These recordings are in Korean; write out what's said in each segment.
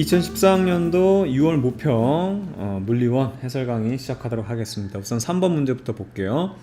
2014학년도 6월 모평 어, 물리원 해설 강의 시작하도록 하겠습니다. 우선 3번 문제부터 볼게요.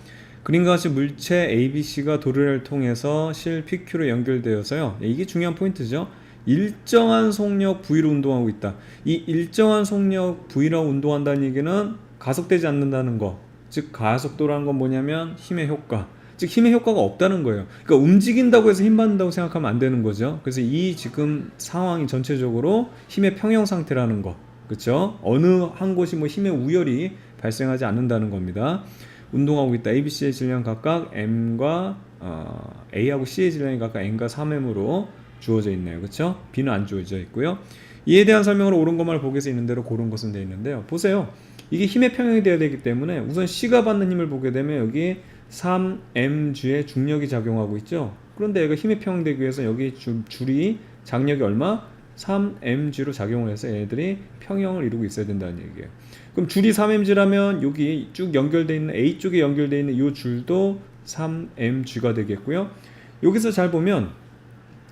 그림과 같이 물체 ABC가 도르래를 통해서 실 PQ로 연결되어서요. 예, 이게 중요한 포인트죠. 일정한 속력 V로 운동하고 있다. 이 일정한 속력 V로 운동한다는 얘기는 가속되지 않는다는 거. 즉 가속도라는 건 뭐냐면 힘의 효과. 즉 힘의 효과가 없다는 거예요. 그러니까 움직인다고 해서 힘 받는다고 생각하면 안 되는 거죠. 그래서 이 지금 상황이 전체적으로 힘의 평형 상태라는 거. 그렇죠? 어느 한 곳이 뭐 힘의 우열이 발생하지 않는다는 겁니다. 운동하고 있다. A, B, C의 질량 각각 M과 어, A하고 C의 질량이 각각 N과 3M으로 주어져 있네요. 그렇죠? B는 안 주어져 있고요. 이에 대한 설명을 옳은 것만 보기 위해서 있는 대로 고른 것은 되어 있는데요. 보세요. 이게 힘의 평형이 되어야 되기 때문에 우선 C가 받는 힘을 보게 되면 여기 3mg의 중력이 작용하고 있죠. 그런데 얘가 힘의 평형되기 위해서 여기 줄, 줄이 장력이 얼마? 3mg로 작용을 해서 얘들이 평형을 이루고 있어야 된다는 얘기예요. 그럼 줄이 3mg라면 여기 쭉 연결되어 있는 A 쪽에 연결되어 있는 이 줄도 3mg가 되겠고요. 여기서 잘 보면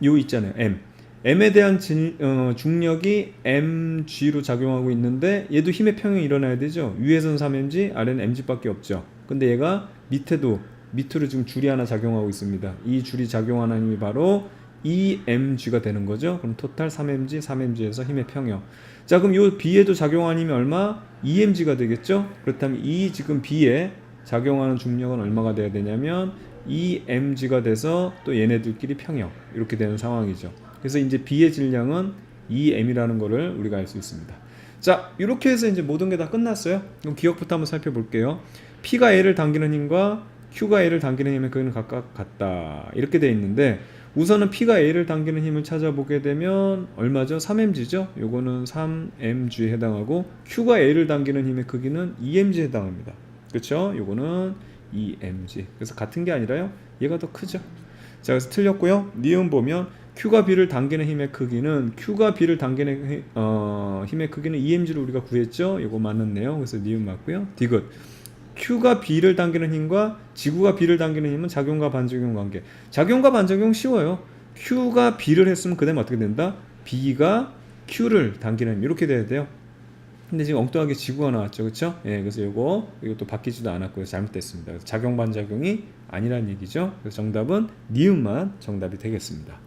요 있잖아요. m. m에 대한 진, 어, 중력이 mg로 작용하고 있는데 얘도 힘의 평형이 일어나야 되죠. 위에서는 3mg, 아래는 mg밖에 없죠. 근데 얘가 밑에도 밑으로 지금 줄이 하나 작용하고 있습니다. 이 줄이 작용하는 힘이 바로 2mg가 되는 거죠. 그럼 토탈 3mg, 3mg에서 힘의 평형. 자, 그럼 요 B에도 작용하는 힘이 얼마? 2mg가 되겠죠? 그렇다면 이 지금 B에 작용하는 중력은 얼마가 돼야 되냐면 2mg가 돼서 또 얘네들끼리 평형 이렇게 되는 상황이죠. 그래서 이제 B의 질량은 2m이라는 거를 우리가 알 수 있습니다. 자, 이렇게 해서 이제 모든 게 다 끝났어요. 그럼 기억부터 한번 살펴볼게요. P가 A를 당기는 힘과 Q가 A를 당기는 힘의 크기는 각각 같다. 이렇게 돼 있는데 우선은 P가 A를 당기는 힘을 찾아보게 되면 얼마죠? 3mg죠? 요거는 3mg에 해당하고 Q가 A를 당기는 힘의 크기는 2mg에 해당합니다. 그렇죠? 요거는 2mg. 그래서 같은 게 아니라요. 얘가 더 크죠. 자, 그래서 틀렸고요. 니은 보면 Q가 B를 당기는 힘의 크기는 Q가 B를 당기는 힘- 어, 힘의 크기는 2mg로 우리가 구했죠. 이거 맞는네요. 그래서 니은 맞고요. 디귿. Q가 B를 당기는 힘과 지구가 B를 당기는 힘은 작용과 반작용 관계. 작용과 반작용 쉬워요. Q가 B를 했으면 그다음 어떻게 된다? B가 Q를 당기는 힘 이렇게 돼야 돼요. 근데 지금 엉뚱하게 지구가 나왔죠, 그렇죠? 예, 그래서 이거 이것도 바뀌지도 않았고요, 잘못됐습니다. 작용 반작용이 아니라는 얘기죠. 그래서 정답은 니은만 정답이 되겠습니다.